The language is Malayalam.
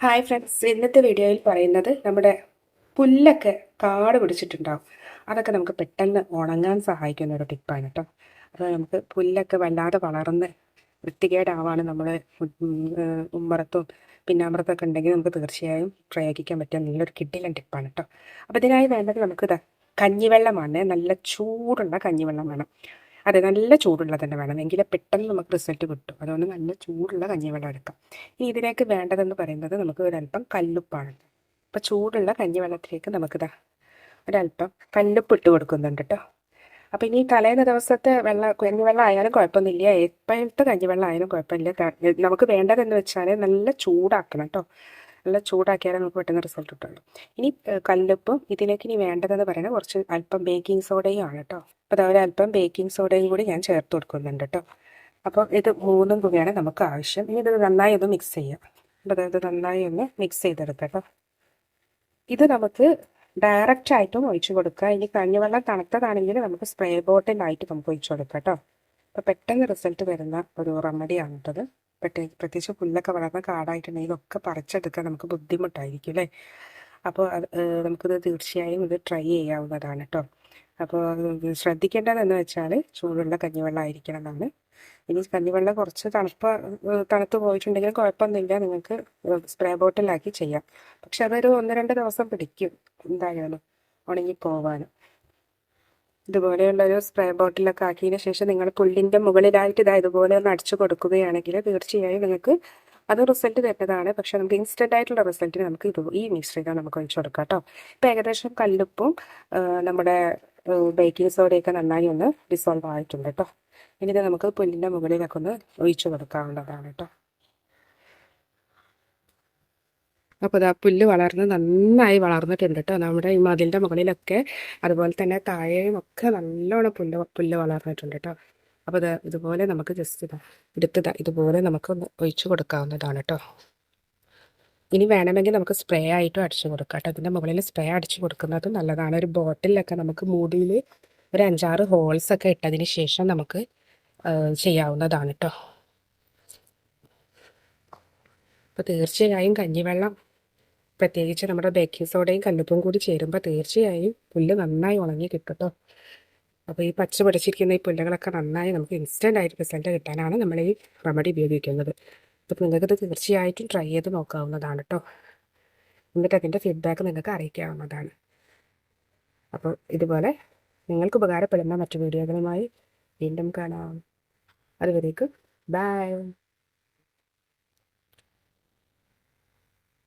ഹായ് ഫ്രണ്ട്സ് ഇന്നത്തെ വീഡിയോയിൽ പറയുന്നത് നമ്മുടെ പുല്ലൊക്കെ കാട് പിടിച്ചിട്ടുണ്ടാവും. അതൊക്കെ നമുക്ക് പെട്ടെന്ന് ഉണങ്ങാൻ സഹായിക്കുന്ന ഒരു ടിപ്പാണ് കേട്ടോ അപ്പോൾ നമുക്ക് പുല്ലൊക്കെ വല്ലാതെ വളർന്ന് വൃത്തികേടാവാണ് നമ്മൾ ഉമ്മറത്തും പിന്നാമ്പറത്തൊക്കെ ഉണ്ടെങ്കിൽ നമുക്ക് തീർച്ചയായും പ്രയോഗിക്കാൻ പറ്റിയ നല്ലൊരു കിഡിലൻ ടിപ്പാണ് കേട്ടോ അപ്പോൾ ഇതിനായി വേണ്ടത് നമുക്ക് കഞ്ഞിവെള്ളമാണ് നല്ല ചൂടുള്ള കഞ്ഞിവെള്ളം വേണം. അതെ നല്ല ചൂടുള്ള തന്നെ വേണം. എങ്കിലേ പെട്ടെന്ന് നമുക്ക് റിസൾട്ട് കിട്ടും. അതുകൊണ്ട് നല്ല ചൂടുള്ള കഞ്ഞിവെള്ളം എടുക്കാം. ഇനി ഇതിലേക്ക് വേണ്ടതെന്ന് പറയുന്നത് നമുക്ക് ഒരല്പം കല്ലുപ്പാണ്. അപ്പോൾ ചൂടുള്ള കഞ്ഞിവെള്ളത്തിലേക്ക് നമുക്കിതാ ഒരല്പം കല്ലുപ്പ് ഇട്ട് കൊടുക്കുന്നുണ്ട് കേട്ടോ അപ്പോൾ ഇനി തലേന്ന് ദിവസത്തെ വെള്ളം കഞ്ഞിവെള്ളം ആയാലും കുഴപ്പമൊന്നുമില്ല. എപ്പോഴത്തെ കഞ്ഞിവെള്ളം ആയാലും കുഴപ്പമില്ല. നമുക്ക് വേണ്ടതെന്ന് വെച്ചാൽ നല്ല ചൂടാക്കണം കേട്ടോ നല്ല ചൂടാക്കിയാലേ നമുക്ക് പെട്ടെന്ന് റിസൾട്ട് കിട്ടുള്ളൂ. ഇനി കല്ലുപ്പും ഇതിലേക്ക് ഇനി വേണ്ടതെന്ന് പറയുന്നത് കുറച്ച് അല്പം ബേക്കിംഗ് സോഡയും ആണ് കേട്ടോ അപ്പോൾ അതുപോലെ അല്പം ബേക്കിംഗ് സോഡയും കൂടി ഞാൻ ചേർത്ത് കൊടുക്കുന്നുണ്ട് കേട്ടോ അപ്പോൾ ഇത് മൂന്നും കൂടിയാണ് നമുക്ക് ആവശ്യം. ഇനി ഇത് നന്നായി ഒന്ന് മിക്സ് ചെയ്യാം. അപ്പോൾ ഇത് നന്നായി ഒന്ന് മിക്സ് ചെയ്തെടുക്കാം ഇത് നമുക്ക് ഡയറക്റ്റ് ആയിട്ടും ഒഴിച്ചു കൊടുക്കുക ഇനി കഞ്ഞിവെള്ളം തണുത്തതാണെങ്കിൽ നമുക്ക് സ്പ്രേ ബോട്ടിലായിട്ട് നമുക്ക് ഒഴിച്ചു കൊടുക്കാം കേട്ടോ അപ്പോൾ പെട്ടെന്ന് റിസൾട്ട് വരുന്ന ഒരു റെമഡിയാണ് കേട്ടത് പ്രത്യേകിച്ച് പ്രത്യേകിച്ച് പുല്ലൊക്കെ വളർന്ന കാടായിട്ടുണ്ടെങ്കിൽ ഇതൊക്കെ പറിച്ചെടുക്കാൻ നമുക്ക് ബുദ്ധിമുട്ടായിരിക്കും അല്ലേ? അപ്പോൾ നമുക്കിത് തീർച്ചയായും ഇത് ട്രൈ ചെയ്യാവുന്നതാണ് കേട്ടോ അപ്പോൾ ശ്രദ്ധിക്കേണ്ടതെന്ന് വെച്ചാൽ ചൂടുള്ള കഞ്ഞിവെള്ളം ആയിരിക്കണം എന്നാണ്. ഇനി കഞ്ഞിവെള്ളം കുറച്ച് തണുപ്പ് തണുത്ത് പോയിട്ടുണ്ടെങ്കിൽ കുഴപ്പമൊന്നുമില്ല. നിങ്ങൾക്ക് സ്പ്രേ ബോട്ടിലാക്കി ചെയ്യാം. പക്ഷെ അതൊരു ഒന്ന് രണ്ട് ദിവസം പിടിക്കും എന്തായാലും ഉണങ്ങി പോവാനും ഇതുപോലെയുള്ളൊരു സ്പ്രേ ബോട്ടിലൊക്കെ ആക്കിയതിന് ശേഷം നിങ്ങൾ പുല്ലിന്റെ മുകളിലായിട്ട് ഇതാ ഇതുപോലെ ഒന്ന് അടിച്ചു കൊടുക്കുകയാണെങ്കിൽ തീർച്ചയായും നിങ്ങൾക്ക് അത് റിസൾട്ട് തരുന്നതാണ്. പക്ഷെ നമുക്ക് ഇൻസ്റ്റന്റ് ആയിട്ടുള്ള റിസൾട്ടിന് നമുക്ക് ഇത് ഈ മിശ്രിതം നമുക്ക് ഒഴിച്ചു കൊടുക്കാം കേട്ടോ ഇപ്പം ഏകദേശം കല്ലുപ്പും നമ്മുടെ ബേക്കിംഗ് സോഡയൊക്കെ നന്നായി ഒന്ന് ഡിസോൾവ് ആയിട്ടുണ്ട് കേട്ടോ ഇനി ഇത് നമുക്ക് പുല്ലിന്റെ മുകളിലൊക്കെ ഒന്ന് ഒഴിച്ചു കൊടുക്കാവുന്നതാണ് കേട്ടോ അപ്പോൾ ഇതാ പുല്ല് വളർന്ന് നന്നായി വളർന്നിട്ടുണ്ട് കേട്ടോ നമ്മുടെ ഈ മതിലിന്റെ മുകളിലൊക്കെ അതുപോലെ തന്നെ താഴെയും ഒക്കെ നല്ലോണം പുല്ല് പുല്ല് വളർന്നിട്ടുണ്ട് കേട്ടോ അപ്പോൾ ഇത് ഇതുപോലെ നമുക്ക് ജസ്റ്റ് ഇതാ എടുത്തതാ ഇതുപോലെ നമുക്ക് ഒന്ന് ഒഴിച്ചു കൊടുക്കാവുന്നതാണ് കേട്ടോ ഇനി വേണമെങ്കിൽ നമുക്ക് സ്പ്രേ ആയിട്ടും അടിച്ചു കൊടുക്കാം കേട്ടോ അതിന്റെ മുകളിൽ സ്പ്രേ അടിച്ചു കൊടുക്കുന്നത് നല്ലതാണ്. ഒരു ബോട്ടിലൊക്കെ നമുക്ക് മൂടിയിൽ ഒരു അഞ്ചാറ് ഹോൾസ് ഒക്കെ ഇട്ടതിന് ശേഷം നമുക്ക് ചെയ്യാവുന്നതാണ് കേട്ടോ അപ്പോൾ തീർച്ചയായും കഞ്ഞിവെള്ളം പ്രത്യേകിച്ച് നമ്മുടെ ബേക്കിംഗ് സോഡയും കല്ലുപ്പും കൂടി ചേരുമ്പോൾ തീർച്ചയായും പുല്ല് നന്നായി ഉണങ്ങി കിട്ടും അപ്പോൾ ഈ പച്ച പിടിച്ചിരിക്കുന്ന ഈ പുല്ലുകളൊക്കെ നന്നായി നമുക്ക് ഇൻസ്റ്റന്റ് ആയിട്ട് റിസൾട്ട് കിട്ടാനാണ് നമ്മൾ ഈ റെമഡി ഉപയോഗിക്കുന്നത്. അപ്പോൾ നിങ്ങൾക്കത് തീർച്ചയായിട്ടും ട്രൈ ചെയ്ത് നോക്കാവുന്നതാണ് കേട്ടോ എന്നിട്ട് അതിന്റെ ഫീഡ്ബാക്ക് നിങ്ങൾക്ക് അറിയിക്കാവുന്നതാണ്. അപ്പോൾ ഇതുപോലെ നിങ്ങൾക്ക് ഉപകാരപ്പെടുന്ന മറ്റു വീഡിയോകളുമായി വീണ്ടും കാണാം. അതുവരേക്കും ബൈ